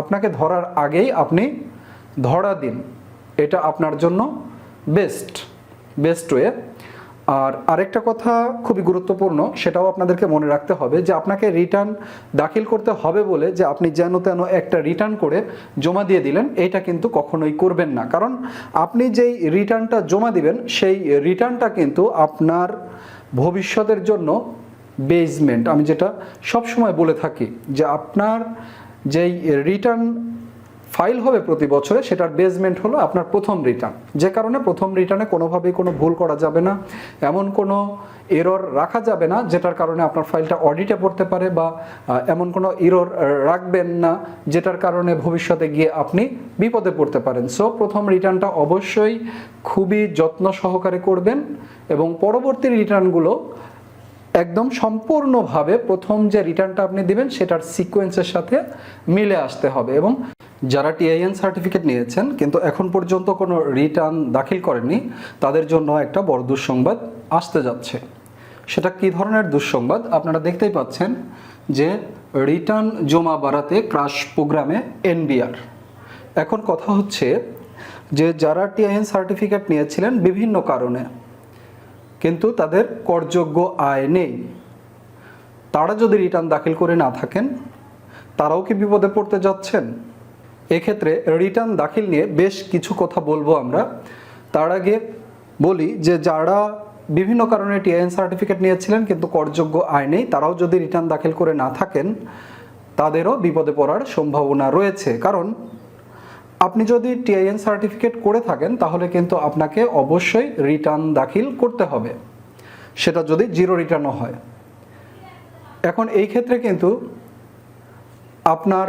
আপনাকে ধরার আগেই আপনি ধরা দিন। এটা আপনার জন্য বেস্ট বেস্ট ওয়ে আর আরেকটা কথা খুবই গুরুত্বপূর্ণ, সেটাও আপনাদেরকে মনে রাখতে হবে যে আপনাকে রিটার্ন দাখিল করতে হবে বলে যে আপনি যেন তেন একটা রিটার্ন করে জমা দিয়ে দিলেন, এটা কিন্তু কখনোই করবেন না। কারণ আপনি যেই রিটার্নটা জমা দিবেন, সেই রিটার্নটা কিন্তু আপনার ভবিষ্যতের জন্য বেসমেন্ট আমি যেটা সবসময় বলে থাকি যে আপনার যেই রিটার্ন ফাইল হবে প্রতি বছরে, সেটার বেসমেন্ট হলো আপনার প্রথম রিটার্ন যে কারণে প্রথম রিটার্নে কোনোভাবেই কোনো ভুল করা যাবে না, এমন কোনো এরর রাখা যাবে না, যেটার কারণে আপনার ফাইলটা অডিটে পড়তে পারে বা এমন কোনো এরর রাখবেন না, যেটার কারণে ভবিষ্যতে গিয়ে আপনি বিপদে পড়তে পারেন। সো প্রথম রিটার্নটা অবশ্যই খুবই যত্ন সহকারে করবেন এবং পরবর্তী রিটার্নগুলো একদম সম্পূর্ণভাবে প্রথম যে রিটার্নটা আপনি দিবেন, সেটার সিকোয়েন্সের সাথে মিলে আসতে হবে এবং যারা টিআইএন সার্টিফিকেট নিয়েছেন, কিন্তু এখন পর্যন্ত কোনো রিটার্ন দাখিল করেননি, তাদের জন্য একটা বড় দুঃসংবাদ আসতে যাচ্ছে। সেটা কী ধরনের দুঃসংবাদ? আপনারা দেখতেই পাচ্ছেন যে রিটার্ন জমা বাড়াতে ক্রাশ প্রোগ্রামে এনবিআর এখন কথা হচ্ছে যে যারা টিআইএন সার্টিফিকেট নিয়েছিলেন বিভিন্ন কারণে কিন্তু তাদের করযোগ্য আয় নেই। তারা যদি রিটার্ন দাখিল করে না থাকেন, তারাও কি বিপদে পড়তে যাচ্ছেন? এক্ষেত্রে রিটার্ন দাখিল নিয়ে বেশ কিছু কথা বলব আমরা। তার আগে বলি যে যারা বিভিন্ন কারণে টিআইএন সার্টিফিকেট নিয়েছিলেন কিন্তু করযোগ্য আয় নেই, তারাও যদি রিটার্ন দাখিল করে না থাকেন, তাদেরও বিপদে পড়ার সম্ভাবনা রয়েছে। কারণ আপনি যদি টিআইএন সার্টিফিকেট করে থাকেন, তাহলে কিন্তু আপনাকে অবশ্যই রিটার্ন দাখিল করতে হবে। সেটা যদি জিরো রিটার্নও হয়। এখন এই ক্ষেত্রে কিন্তু আপনার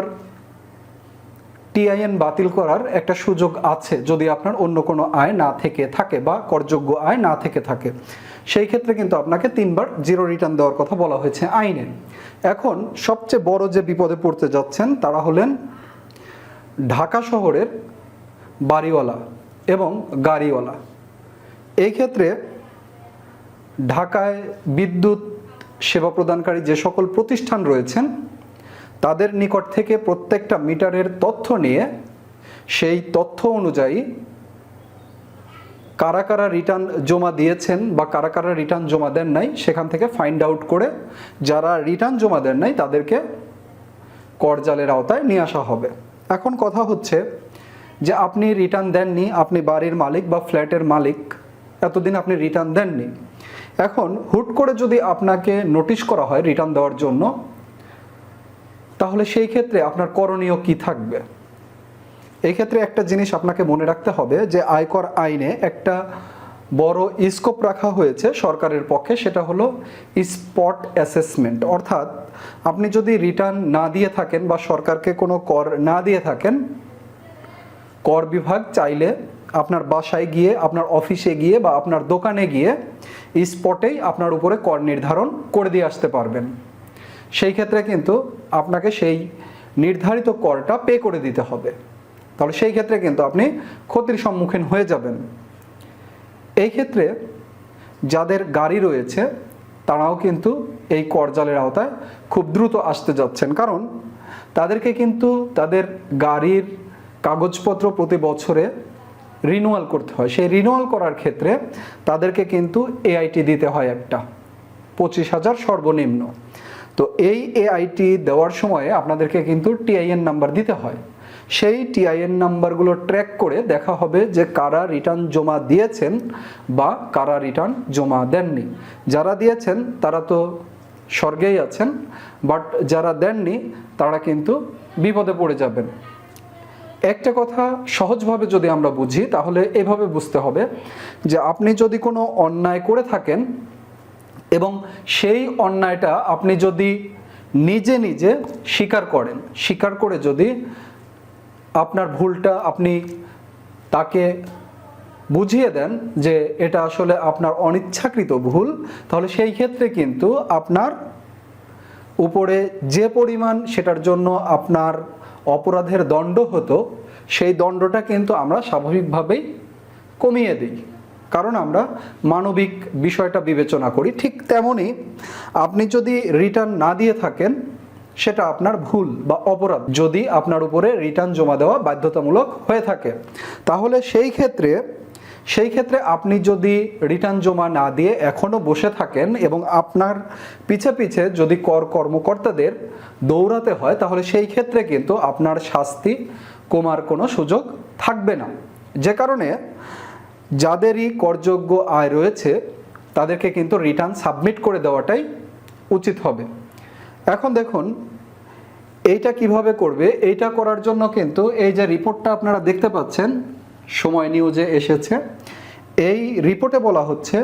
টিআইএন বাতিল করার একটা সুযোগ আছে, যদি আপনার অন্য কোনো আয় না থেকে থাকে বা করযোগ্য আয় না থেকে থাকে। সেই ক্ষেত্রে কিন্তু আপনাকে তিনবার জিরো রিটার্ন দেওয়ার কথা বলা হয়েছে আইনে। এখন সবচেয়ে বড় যে বিপদে পড়তে যাচ্ছেন, তারা হলেন ঢাকা শহরের বাড়িওয়ালা এবং গাড়িওয়ালা। এই ক্ষেত্রে ঢাকায় বিদ্যুৎ সেবা প্রদানকারী যে সকল প্রতিষ্ঠান রয়েছেন, তাদের নিকট থেকে প্রত্যেকটা মিটারের তথ্য নিয়ে সেই তথ্য অনুযায়ী কারা কারা রিটার্ন জমা দিয়েছেন বা কারা কারা রিটার্ন জমা দেন নাই সেখান থেকে ফাইন্ড আউট করে যারা রিটার্ন জমা দেন নাই তাদেরকে করজালের আওতায় নিয়ে আসা হবে। এখন কথা হচ্ছে যে আপনি রিটার্ন দেননি, আপনি বাড়ির মালিক বা ফ্ল্যাটের মালিক, এতদিন আপনি রিটার্ন দেননি। এখন হুট করে যদি আপনাকে নোটিশ করা হয় রিটার্ন দেওয়ার জন্য, তাহলে সেই ক্ষেত্রে আপনার করণীয় কি থাকবে? এই ক্ষেত্রে একটা জিনিস আপনাকে মনে রাখতে হবে যে আয়কর আইনে একটা বড় স্কোপ রাখা হয়েছে সরকারের পক্ষে, সেটা হলো স্পট অ্যাসেসমেন্ট। অর্থাৎ আপনি যদি রিটার্ন না দিয়ে থাকেন বা সরকারকে কোনো কর না দিয়ে থাকেন, কর বিভাগ চাইলে আপনার বাসায় গিয়ে, আপনার অফিসে গিয়ে বা আপনার দোকানে গিয়ে স্পটেই আপনার উপরে কর নির্ধারণ করে দিয়ে আসতে পারবেন। সেই ক্ষেত্রে কিন্তু আপনাকে সেই নির্ধারিত করটা পে করে দিতে হবে। তাহলে সেই ক্ষেত্রে কিন্তু আপনি ক্ষতির সম্মুখীন হয়ে যাবেন। এই ক্ষেত্রে যাদের গাড়ি রয়েছে, তারাও কিন্তু এই করজালের আওতায় খুব দ্রুত আসতে যাচ্ছেন। কারণ তাদেরকে কিন্তু তাদের গাড়ির কাগজপত্র প্রতি বছরে রিনুয়াল করতে হয়। সেই রিনুয়াল করার ক্ষেত্রে তাদেরকে কিন্তু এআইটি দিতে হয় একটা। পঁচিশ হাজার সর্বনিম্ন। তো এই এআইটি দেওয়ার সময়ে আপনাদেরকে কিন্তু টিআইএন নাম্বার দিতে হয়। সেই টিআইএন নাম্বারগুলো ট্র্যাক করে দেখা হবে যে কারা রিটার্ন জমা দিয়েছেন বা কারা রিটার্ন জমা দেননি। যারা দিয়েছেন, তারা তো স্বর্গেই আছেন, বাট যারা দেননি, তারা কিন্তু বিপদে পড়ে যাবেন। একটা কথা সহজভাবে যদি আমরা বুঝি, তাহলে এভাবে বুঝতে হবে যে আপনি যদি কোনো অন্যায় করে থাকেন এবং সেই অন্যায়টা আপনি যদি নিজে নিজে স্বীকার করেন, স্বীকার করে যদি আপনার ভুলটা আপনি তাকে বুঝিয়ে দেন যে এটা আসলে আপনার অনিচ্ছাকৃত ভুল, তাহলে সেই ক্ষেত্রে কিন্তু আপনার উপরে যে পরিমাণ সেটার জন্য আপনার অপরাধের দণ্ড হতো, সেই দণ্ডটা কিন্তু আমরা স্বাভাবিকভাবেই কমিয়ে দিই। কারণ আমরা মানবিক বিষয়টা বিবেচনা করি ঠিক তেমনই আপনি যদি রিটার্ন না দিয়ে থাকেন সেটা আপনার ভুল বা অপরাধ যদি আপনার উপরে রিটার্ন জমা দেওয়া বাধ্যতামূলক হয়ে থাকে। তাহলে সেই ক্ষেত্রে সেই ক্ষেত্রে আপনি যদি রিটার্ন জমা না দিয়ে এখনও বসে থাকেন এবং আপনার পিছে পিছে যদি কর কর্মকর্তাদের দৌড়াতে হয়, তাহলে সেই ক্ষেত্রে কিন্তু আপনার শাস্তি কমার কোনো সুযোগ থাকবে না। যে কারণে যাদেরই করযোগ্য আয় রয়েছে, তাদেরকে কিন্তু রিটার্ন সাবমিট করে দেওয়াটাই উচিত হবে। এখন দেখুন, এইটা কীভাবে করবে? এইটা করার জন্য কিন্তু এই যে রিপোর্টটা আপনারা দেখতে পাচ্ছেন, সময় নিউজে এসেছে, এই রিপোর্টে বলা হচ্ছে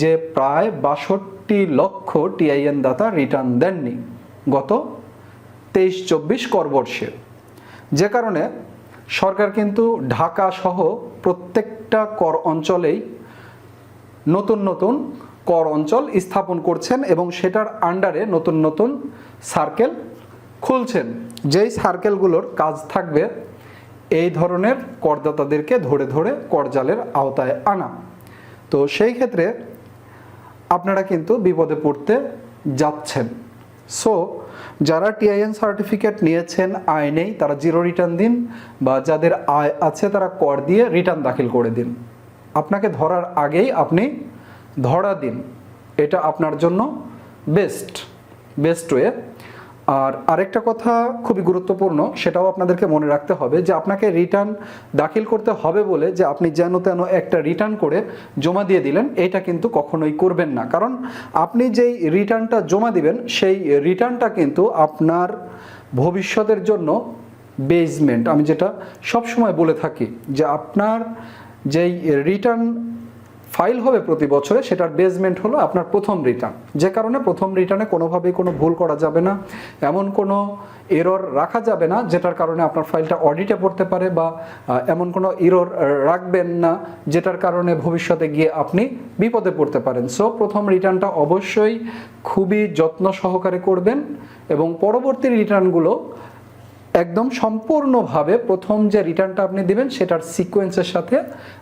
যে প্রায় বাষট্টি লক্ষ টিআইএন দাতা রিটার্ন দেননি গত তেইশ চব্বিশ করবর্ষে। যে কারণে সরকার কিন্তু ঢাকা সহ প্রত্যেকটা কর অঞ্চলেই নতুন নতুন কর অঞ্চল স্থাপন করছেন এবং সেটার আন্ডারে নতুন নতুন সার্কেল খুলছেন। যেই সার্কেলগুলোর কাজ থাকবে, এই ধরনের করদাতাদেরকে ধরে ধরে করজালের আওতায় আনা। তো সেই ক্ষেত্রে আপনারা কিন্তু বিপদে পড়তে যাচ্ছেন। সো যারা টিআইএন সার্টিফিকেট নিয়েছেন, আয় নেই, তারা জিরো রিটার্ন দিন বা যাদের আয় আছে, তারা কর দিয়ে রিটার্ন দাখিল করে দিন। আপনাকে ধরার আগেই আপনি ধরা দিন। এটা আপনার জন্য বেস্ট বেস্ট ওয়ে আর আরেকটা কথা খুবই গুরুত্বপূর্ণ, সেটাও আপনাদেরকে মনে রাখতে হবে যে আপনাকে রিটার্ন দাখিল করতে হবে বলে যে আপনি যেন তেন একটা রিটার্ন করে জমা দিয়ে দিলেন, এটা কিন্তু কখনোই করবেন না। কারণ আপনি যেই রিটার্নটা জমা দিবেন, সেই রিটার্নটা কিন্তু আপনার ভবিষ্যতের জন্য বেসমেন্ট আমি যেটা সবসময় বলে থাকি যে আপনার যেই রিটার্ন ফাইল হবে প্রতি বছরে, সেটার বেসমেন্ট হলো আপনার প্রথম রিটার্ন যে কারণে প্রথম রিটার্নে কোনোভাবেই কোনো ভুল করা যাবে না, এমন কোনো এরর রাখা যাবে না, যেটার কারণে আপনার ফাইলটা অডিটে পড়তে পারে বা এমন কোনো এরর রাখবেন না, যেটার কারণে ভবিষ্যতে গিয়ে আপনি বিপদে পড়তে পারেন। সো প্রথম রিটার্নটা অবশ্যই খুবই যত্ন সহকারে করবেন এবং পরবর্তী রিটার্নগুলো একদম সম্পূর্ণভাবে প্রথম যে রিটার্নটা আপনি দিবেন, সেটার সিকোয়েন্সের সাথে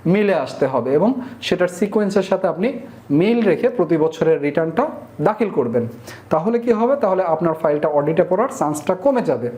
মিলে আসতে হবে এবং সেটার সিকোয়েন্সের সাথে আপনি মিল রেখে প্রতি বছরের রিটার্নটা দাখিল করবেন। তাহলে কি হবে? তাহলে আপনার ফাইলটা অডিটে পড়ার চান্সটা কমে যাবে।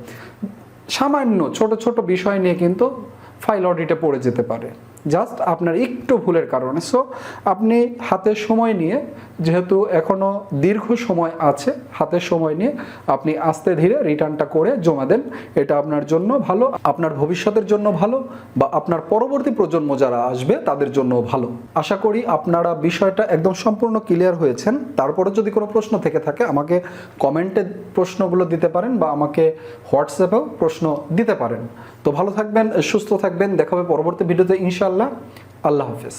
সামান্য ছোট ছোট বিষয় নিয়ে কিন্তু ফাইল অডিটে পড়ে যেতে পারে। জাস্ট আপনার একটু ভুলের কারণে। সো আপনি হাতে সময় নিয়ে, যেহেতু এখনও দীর্ঘ সময় আছে, হাতে সময় নিয়ে আপনি আস্তে ধীরে রিটার্নটা করে জমা দেন। এটা আপনার জন্য ভালো, আপনার ভবিষ্যতের জন্য ভালো, বা আপনার পরবর্তী প্রজন্ম যারা আসবে, তাদের জন্য ভালো। আশা করি আপনারা বিষয়টা একদম সম্পূর্ণ ক্লিয়ার হয়েছেন। তারপরে যদি কোনো প্রশ্ন থেকে থাকে, আমাকে কমেন্টে প্রশ্নগুলো দিতে পারেন, বা আমাকে হোয়াটসঅ্যাপেও প্রশ্ন দিতে পারেন। তো ভালো থাকবেন সুস্থ থাকবেন দেখা হবে পরবর্তী ভিডিওতে ইনশাল্লাহ আল্লাহ হাফেজ।